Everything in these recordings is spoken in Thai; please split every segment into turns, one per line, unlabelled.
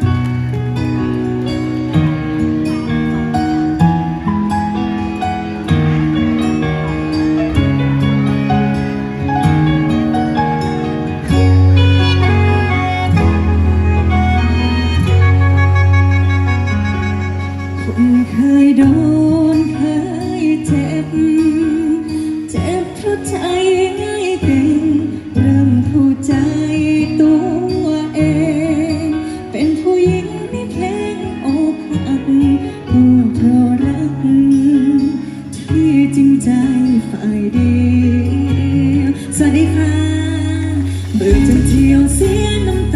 Bye. จฝ่ดีสวัสดีค่ะเบื่อจะเที่ยวเสียน้ำตา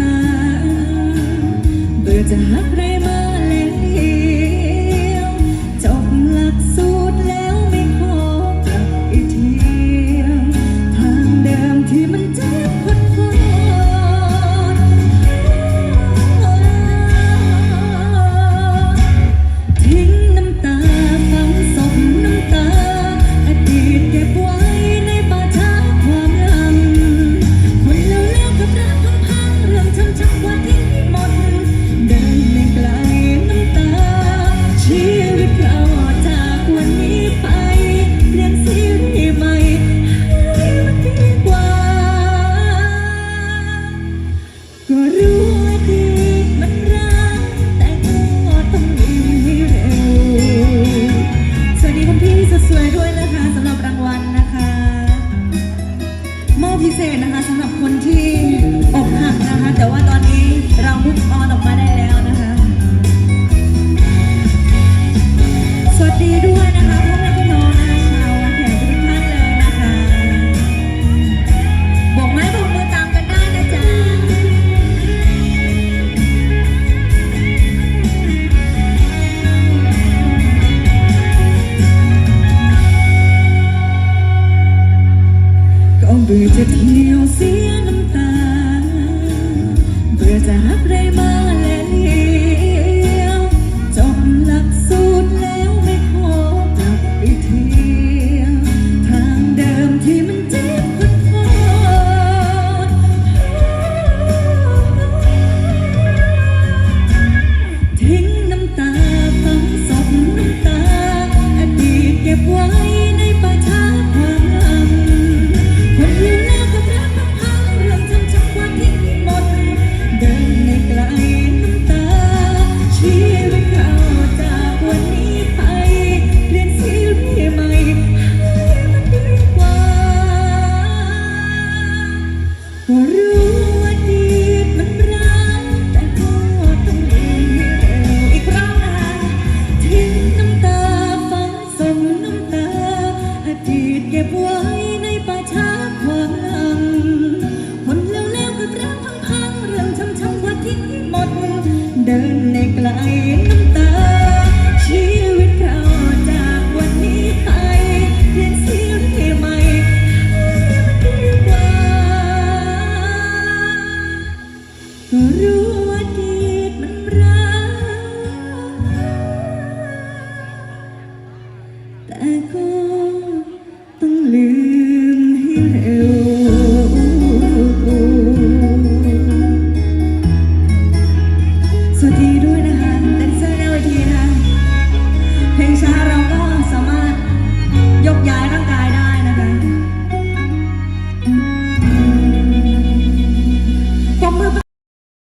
เบื่อจะเที่ยวเสียน้ำตา เบื่อจะหักได้ไ lại Yeah.